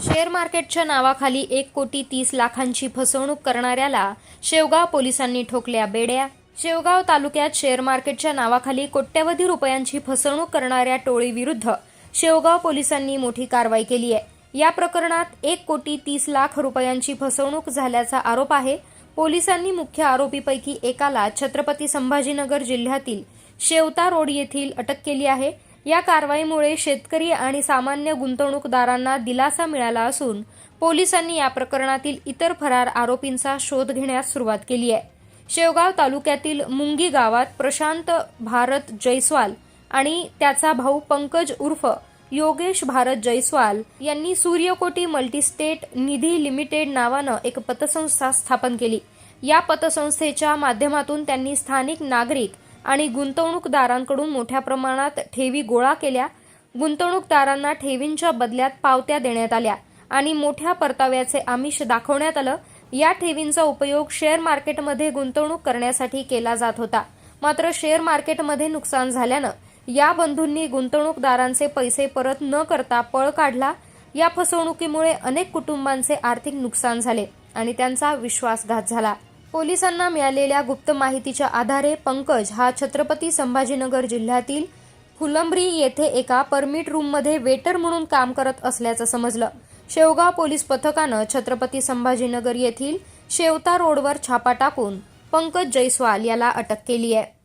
Share मार्केटच्या नावाखाली एक कोटी तीस लाखांची फसवणूक करणाऱ्याला शेवगाव पोलिसांनी ठोकल्या बेड्या. शेवगाव तालुक्यात शेअर मार्केटच्या नावाखाली कोट्यवधी रुपयांची फसवणूक करणाऱ्या टोळीविरुद्ध शेवगाव पोलिसांनी मोठी कारवाई केली आहे. या प्रकरणात एक कोटी तीस लाख रुपयांची फसवणूक झाल्याचा आरोप आहे. पोलिसांनी मुख्य आरोपीपैकी एकाला छत्रपती संभाजीनगर जिल्ह्यातील शेवता रोड येथील अटक केली आहे. या कारवाईमुळे शेतकरी आणि सामान्य गुंतवणूकदारांना दिलासा मिळाला असून पोलिसांनी या प्रकरणातील इतर फरार आरोपींचा शोध घेण्यास सुरुवात केली आहे. शेवगाव तालुक्यातील मुंगी गावात प्रशांत भारत जैस्वाल आणि त्याचा भाऊ पंकज उर्फ योगेश भारत जैस्वाल यांनी सूर्यकोटी मल्टीस्टेट निधी लिमिटेड नावानं एक पतसंस्था स्थापन केली. या पतसंस्थेच्या माध्यमातून त्यांनी स्थानिक नागरिक आणि गुंतवणूकदारांकडून मोठ्या प्रमाणात ठेवी गोळा केल्या. गुंतवणूकदारांना ठेवींच्या बदल्यात पावत्या देण्यात आल्या आणि मोठ्या परताव्याचे आमिष दाखवण्यात आलं. या ठेवींचा उपयोग शेअर मार्केटमध्ये गुंतवणूक करण्यासाठी केला जात होता. मात्र शेअर मार्केटमध्ये नुकसान झाल्यानं या बंधूंनी गुंतवणूकदारांचे पैसे परत न करता पळ काढला. या फसवणुकीमुळे अनेक कुटुंबांचे आर्थिक नुकसान झाले आणि त्यांचा विश्वासघात झाला. पोलिसांना मिळालेल्या गुप्त माहितीच्या आधारे पंकज हा छत्रपती संभाजीनगर जिल्ह्यातील फुलंब्री येथे एका परमिट रूममध्ये वेटर म्हणून काम करत असल्याचं समजलं. शेवगाव पोलीस पथकानं छत्रपती संभाजीनगर येथील शेवता रोडवर छापा टाकून पंकज जयस्वाल याला अटक केली आहे